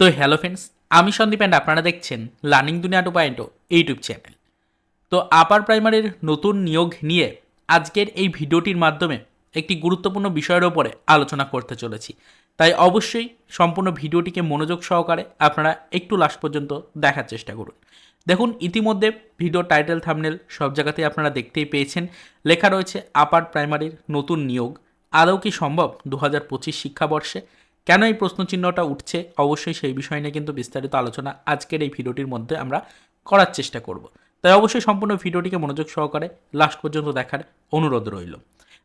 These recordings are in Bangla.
তো হ্যালো ফ্রেন্ডস আমি সন্দীপ অ্যান্ড আপনারা দেখছেন লার্নিং দুনিয়া টু পয়েন্ট ইউটিউব চ্যানেল তো আপার প্রাইমারির নতুন নিয়োগ নিয়ে আজকের এই ভিডিওটির মাধ্যমে একটি গুরুত্বপূর্ণ বিষয়ের ওপরে আলোচনা করতে চলেছি। তাই অবশ্যই সম্পূর্ণ ভিডিওটিকে মনোযোগ সহকারে আপনারা একটু লাস্ট পর্যন্ত দেখার চেষ্টা করুন। দেখুন, ইতিমধ্যে ভিডিও টাইটেল থামনেল সব জায়গাতেই আপনারা দেখতেই পেয়েছেন। লেখা রয়েছে আপার প্রাইমারির নতুন নিয়োগ। আদৌ কি সম্ভব? দু হাজার পঁচিশ শিক্ষাবর্ষে কেন এই প্রশ্নচিহ্নটা উঠছে? অবশ্যই সেই বিষয় নিয়ে কিন্তু বিস্তারিত আলোচনা আজকের এই ভিডিওটির মধ্যে আমরা করার চেষ্টা করব। তাই অবশ্যই সম্পূর্ণ ভিডিওটিকে মনোযোগ সহকারে লাস্ট পর্যন্ত দেখার অনুরোধ রইল।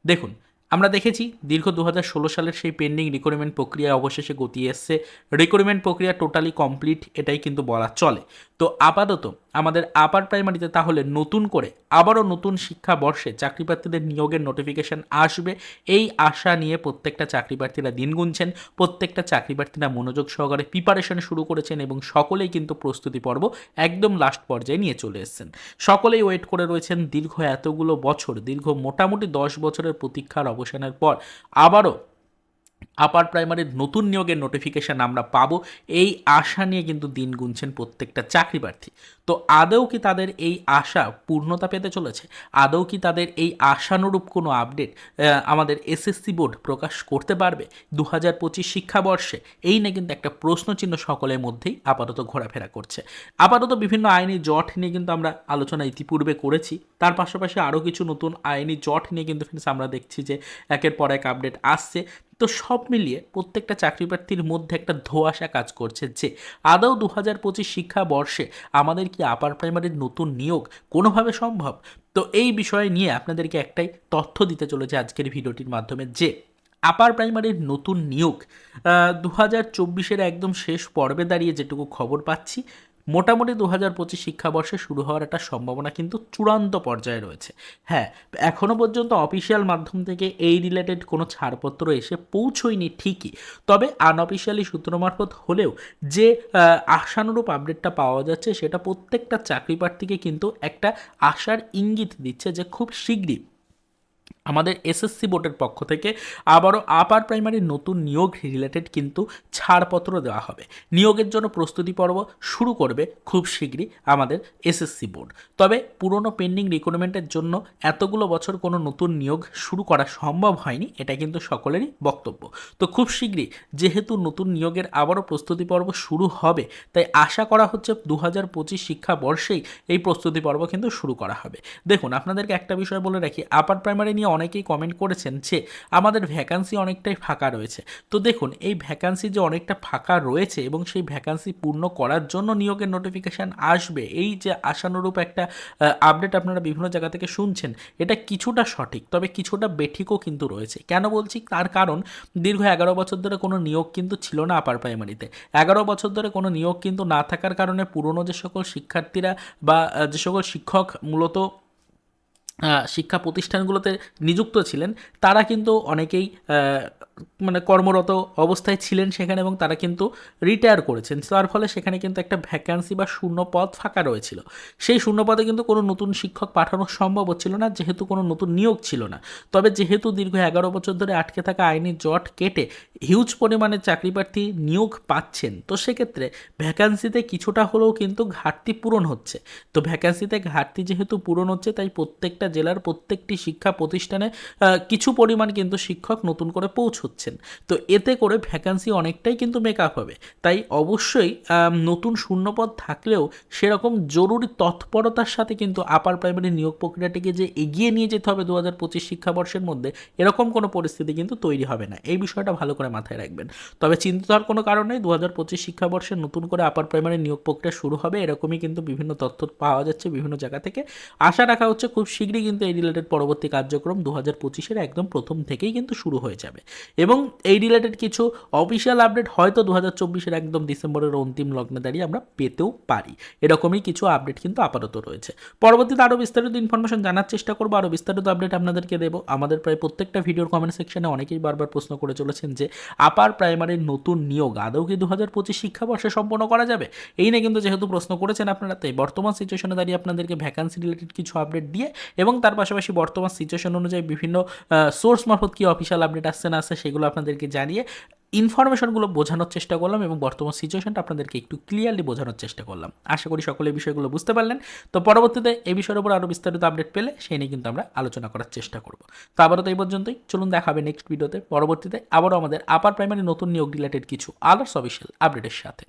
দেখুন আমরা দেখেছি দীর্ঘ দু হাজার ষোলো সালের সেই পেন্ডিং রিক্রুটমেন্ট প্রক্রিয়া অবশেষে গতি এসছে। রিক্রুটমেন্ট প্রক্রিয়া টোটালি কমপ্লিট এটাই কিন্তু বলা চলে। তো আপাতত আমাদের আপার প্রাইমারিতে তাহলে নতুন করে আবারও নতুন শিক্ষা বর্ষে চাকরি নিয়োগের নোটিফিকেশন আসবে। এই আশা নিয়ে প্রত্যেকটা চাকরি প্রার্থীরা দিন গুনছেন, প্রত্যেকটা চাকরি প্রার্থীরা মনোযোগ সহকারে প্রিপারেশন শুরু করেছেন এবং সকলেই কিন্তু প্রস্তুতি পর্ব একদম লাস্ট পর্যায়ে নিয়ে চলে এসেছেন। সকলেই ওয়েট করে রয়েছেন দীর্ঘ এতগুলো বছর, দীর্ঘ মোটামুটি দশ বছরের প্রতীক্ষার অবসানের পর আবারও আপার প্রাইমারির নতুন নিয়োগের নোটিফিকেশান আমরা পাবো। এই আশা নিয়ে কিন্তু দিন গুনছেন প্রত্যেকটা চাকরি প্রার্থী। তো আদৌ কি তাদের এই আশা পূর্ণতা পেতে চলেছে? আদৌ কি তাদের এই আশানুরূপ কোনো আপডেট আমাদের এসএসসি বোর্ড প্রকাশ করতে পারবে দু হাজার পঁচিশ শিক্ষাবর্ষে? এই নিয়ে কিন্তু একটা প্রশ্নচিহ্ন সকলের মধ্যেই আপাতত ঘোরাফেরা করছে। আপাতত বিভিন্ন আইনি জট নিয়ে কিন্তু আমরা আলোচনা ইতিপূর্বে করেছি। তার পাশাপাশি আরও কিছু নতুন আইনি জট নিয়ে কিন্তু আমরা দেখছি যে একের পর এক আপডেট আসছে। তো সব মিলিয়ে প্রত্যেকটা চাকরি প্রার্থীর মধ্যে একটা ধোয়াশা কাজ করছে যে আদৌ দু হাজার পঁচিশ শিক্ষাবর্ষে আমাদের কি আপার প্রাইমারির নতুন নিয়োগ কোনোভাবে সম্ভব? তো এই বিষয়ে নিয়ে আপনাদেরকে একটাই তথ্য দিতে চলেছে আজকের ভিডিওটির মাধ্যমে যে আপার প্রাইমারির নতুন নিয়োগ দু হাজার চব্বিশের একদম শেষ পর্বে দাঁড়িয়ে যেটুকু খবর পাচ্ছি মোটামুটি দু হাজার পঁচিশ শিক্ষাবর্ষে শুরু হওয়ার একটা সম্ভাবনা কিন্তু চূড়ান্ত পর্যায়ে রয়েছে। হ্যাঁ এখনও পর্যন্ত অফিসিয়াল মাধ্যম থেকে এই রিলেটেড কোনো ছাড়পত্র এসে পৌঁছয়নি ঠিকই। তবে আনঅফিসিয়ালি সূত্র মারফত হলেও যে আশানুরূপ আপডেটটা পাওয়া যাচ্ছে, সেটা প্রত্যেকটা চাকরি প্রার্থীকে কিন্তু একটা আশার ইঙ্গিত দিচ্ছে যে খুব শীঘ্রই আমাদের এসএসসি বোর্ডের পক্ষ থেকে আবারও আপার প্রাইমারির নতুন নিয়োগ রিলেটেড কিন্তু ছাড়পত্র দেওয়া হবে। নিয়োগের জন্য প্রস্তুতি পর্ব শুরু করবে খুব শীঘ্রই আমাদের এসএসসি বোর্ড। তবে পুরনো পেন্ডিং রিক্রুটমেন্টের জন্য এতগুলো বছর কোনো নতুন নিয়োগ শুরু করা সম্ভব হয়নি, এটা কিন্তু সকলেরই বক্তব্য। তো খুব শীঘ্রই যেহেতু নতুন নিয়োগের আবারও প্রস্তুতি পর্ব শুরু হবে, তাই আশা করা হচ্ছে দু হাজার পঁচিশ শিক্ষাবর্ষেই এই প্রস্তুতি পর্ব কিন্তু শুরু করা হবে। দেখুন, আপনাদেরকে একটা বিষয় বলে রাখি আপার প্রাইমারি নিয়ে অনেকেই কমেন্ট করেছেন যে, আমাদের ভ্যাকান্সি অনেকটাই ফাঁকা রয়েছে। তো দেখুন, এই ভ্যাকান্সি যে অনেকটা ফাঁকা রয়েছে এবং সেই ভ্যাকান্সি পূর্ণ করার জন্য নিয়োগের নোটিফিকেশান আসবে, এই যে আশানুরূপ একটা আপডেট আপনারা বিভিন্ন জায়গা থেকে শুনছেন, এটা কিছুটা সঠিক, তবে কিছুটা বেঠিকও কিন্তু রয়েছে। কেন বলছি? তার কারণ, দীর্ঘ এগারো বছর ধরে কোনো নিয়োগ কিন্তু ছিল না আপার প্রাইমারিতে এগারো বছর ধরে কোনো নিয়োগ কিন্তু না থাকার কারণে পুরনো যে সকল শিক্ষার্থীরা বা যে সকল শিক্ষক মূলত শিক্ষা প্রতিষ্ঠানগুলোতে নিযুক্ত ছিলেন। তারা কিন্তু অনেকেই মানে কর্মরত অবস্থায় ছিলেন সেখানে এবং তারা কিন্তু রিটায়ার করেছেন। তার ফলে সেখানে কিন্তু একটা ভ্যাকান্সি বা শূন্য পদ ফাঁকা রয়েছিল। সেই শূন্য পদে কিন্তু কোনো নতুন শিক্ষক পাঠানো সম্ভব হচ্ছিল না, যেহেতু কোনো নতুন নিয়োগ ছিল না। তবে যেহেতু দীর্ঘ এগারো বছর ধরে আটকে থাকা আইনি জট কেটে হিউজ পরিমাণে চাকরি প্রার্থী নিয়োগ পাচ্ছেন, তো সেক্ষেত্রে ভ্যাকান্সিতে কিছুটা হলেও কিন্তু ঘাটতি পূরণ হচ্ছে। তো ভ্যাকান্সিতে ঘাটতি যেহেতু পূরণ হচ্ছে, তাই প্রত্যেকটা জেলার প্রত্যেকটি শিক্ষা প্রতিষ্ঠানে কিছু পরিমাণ কিন্তু শিক্ষক নতুন করে পৌঁছচ্ছেন। তো এতে করে ভ্যাকান্সি অনেকটাই কিন্তু মেকআপ হবে। তাই অবশ্যই নতুন শূন্যপদ থাকলেও সেরকম জরুরি তৎপরতার সাথে কিন্তু আপার প্রাইমারি নিয়োগ প্রক্রিয়াটিকে যে এগিয়ে নিয়ে যেতে হবে দু পঁচিশ শিক্ষাবর্ষের মধ্যে, এরকম কোনো পরিস্থিতি কিন্তু তৈরি হবে না। এই বিষয়টা ভালো করে মাথায় রাখবেন। তবে চিন্তিত হওয়ার কোনো কারণ নেই দু পঁচিশ শিক্ষাবর্ষে নতুন করে আপার প্রাইমারি নিয়োগ প্রক্রিয়া শুরু হবে, এরকমই কিন্তু বিভিন্ন তথ্য পাওয়া যাচ্ছে বিভিন্ন জায়গা থেকে। আশা রাখা হচ্ছে খুব শীঘ্রই কিন্তু এই রিলেটেড পরবর্তী কার্যক্রম দু হাজার পঁচিশের একদম প্রথম থেকেই কিন্তু শুরু হয়ে যাবে। এবং এই রিলেটেড কিছু অফিসিয়াল আপডেট হয়তো দু হাজার চব্বিশের একদম ডিসেম্বরের অন্তিম লগ্নে দাঁড়িয়ে আমরা পেতেও পারি। এরকমই কিছু আপডেট কিন্তু আপাতত রয়েছে। পরবর্তীতে আরও বিস্তারিত ইনফরমেশন জানার চেষ্টা করব। আরও বিস্তারিত আপডেট আপনাদেরকে দেবো। আমাদের প্রায় প্রত্যেকটা ভিডিওর কমেন্ট সেকশনে অনেকেই বারবার প্রশ্ন করে চলেছেন যে আপার প্রাইমারির নতুন নিয়োগ আদৌ কি দু হাজার পঁচিশ শিক্ষাবর্ষে সম্পন্ন করা যাবে? এই নিয়ে কিন্তু যেহেতু প্রশ্ন করেছেন আপনারা, তাই বর্তমান সিচুয়েশনে দাঁড়িয়ে আপনাদেরকে ভ্যাকান্সি রিলেটেড কিছু আপডেট দিয়ে এবং তার পাশাপাশি বর্তমান সিচুয়েশন অনুযায়ী বিভিন্ন সোর্স মারফত কি অফিসিয়াল আপডেট আসছে না আসছে সেগুলো আপনাদেরকে জানিয়ে ইনফরমেশনগুলো বোঝানোর চেষ্টা করলাম এবং বর্তমান সিচুয়েশনটা আপনাদেরকে একটু ক্লিয়ারলি বোঝানোর চেষ্টা করলাম। আশা করি সকলে এই বিষয়গুলো বুঝতে পারলেন। তো পরবর্তীতে এই বিষয়ের উপর আরও বিস্তারিত আপডেট পেলে সেই নিয়ে কিন্তু আমরা আলোচনা করার চেষ্টা করব। তো আবারও তো এই পর্যন্তই। চলুন দেখা হবে নেক্সট ভিডিওতে পরবর্তীতে আবারও আমাদের আপার প্রাইমারি নতুন নিয়োগ রিলেটেড কিছু আদার্স অফিসিয়াল আপডেটের সাথে।